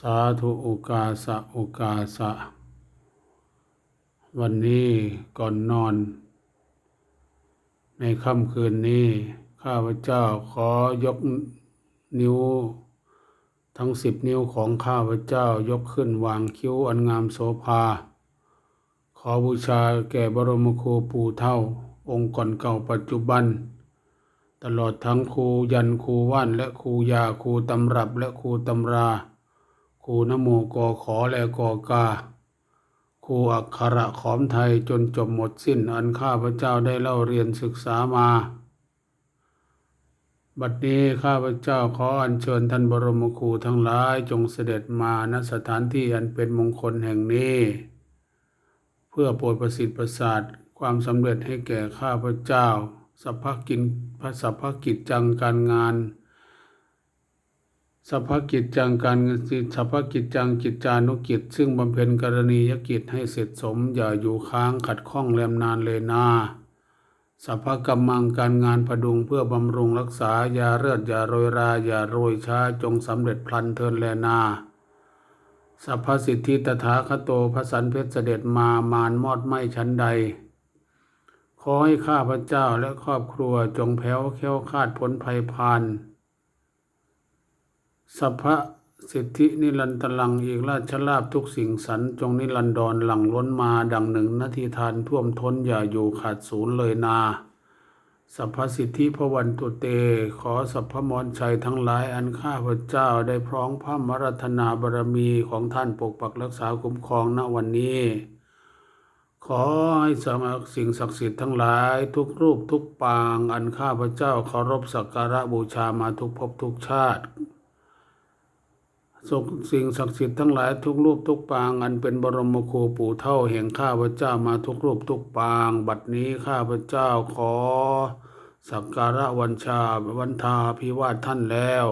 สาธุโอกาสะโอกาสะ วันนี้ก่อนนอน ในค่ำคืนนี้ ข้าพเจ้าขอยกนิ้ว ทั้งสิบนิ้วของข้าพเจ้ายกขึ้นวางคิ้วอันงามโสภา ขอบูชาแก่บรมครูปู่เท่า องค์ก่อนเก่าปัจจุบัน ตลอดทั้งครูยันครูว่านและครูยาครูตำรับและครูตำรา ครูนโมกอขอและกอกาครูอักขระขอมไทยจนจบหมดสิ้นอันข้าพเจ้าได้เล่าเรียนศึกษามา บัดนี้ข้าพเจ้าขออัญเชิญท่านบรมครูทั้งหลายจงเสด็จมาณสถานที่อันเป็นมงคลแห่งนี้ เพื่อโปรดประสิทธิ์ประสาทความสำเร็จให้แก่ข้าพเจ้าสัพพกินพระสัพพกิจจังการงาน สัพพกิจจังการสัพพกิจจังกิจจานุกิจ ซึ่งบำเพ็ญกรณียกิจให้เสร็จสม อย่าอยู่ค้างขัดข้องแรมนานเลยนาสัพพกรรมังการงานพดุงเพื่อบำรุงรักษา อย่าเลือดอย่าโรยรา อย่าโรยช้าจงสำเร็จพลันเทินแลนาสัพพสิทธิตถาคโตพระสันเพชรเสด็จมามานมอดไม่ชั้นใด ขอให้ข้าพเจ้าและครอบครัวจงแผ้วแค้วคาดพ้นภัยพาน สัพพะสิทธินิรันตลังอีกราชลาภทุกสิ่งสรรจงนิรันดรหลังล้นมาดังหนึ่งนาทีทานท่วมท้นอย่าอยู่ขาดศูนย์เลยนาสัพพสิทธิพวันตุเต ขอสัพพมรชัยทั้งหลายอันข้าพเจ้าได้พร้อมพระมรัตนาบารมีของท่านปกปักรักษาคุ้มครองณวันนี้ ขอให้สมัครสิ่งศักดิ์สิทธิ์ทั้งหลายทุกรูปทุกปาง อันข้าพเจ้าเคารพสักการะบูชามาทุกภพทุกชาติ สุขสิ่งศักดิ์สิทธิ์ทั้งหลายทุกรูปทุกปางอันเป็นบรมครูปู่เท่าแห่งข้าพเจ้ามาทุกรูปทุกปาง บัดนี้ข้าพเจ้าขอ สักการะวันชาวันทาพิวาทท่านแล้ว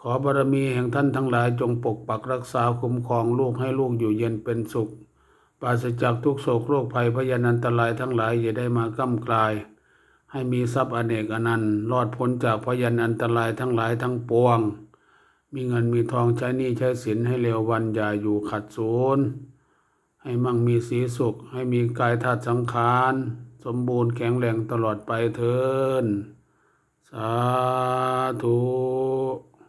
ขอบารมีแห่งท่านทั้งหลายจงปกปักรักษาคุ้มครองลูกให้ลูกอยู่เย็นเป็นสุขปราศจากทุกโศกโรคภัยพยานันตรายทั้งหลายอย่าได้มาก้ำกลาย ให้มีทรัพย์อเนกอนันต์รอดพ้นจากพยันอันตรายทั้งหลายทั้งปวง มีเงินมีทองใช้หนี้ใช้สินให้เร็ววันอย่าอยู่ขัดศูนย์ให้มั่งมีสีสุข ให้มีกายธาตุสังขาร สมบูรณ์แข็งแรงตลอดไปเถินสาธุ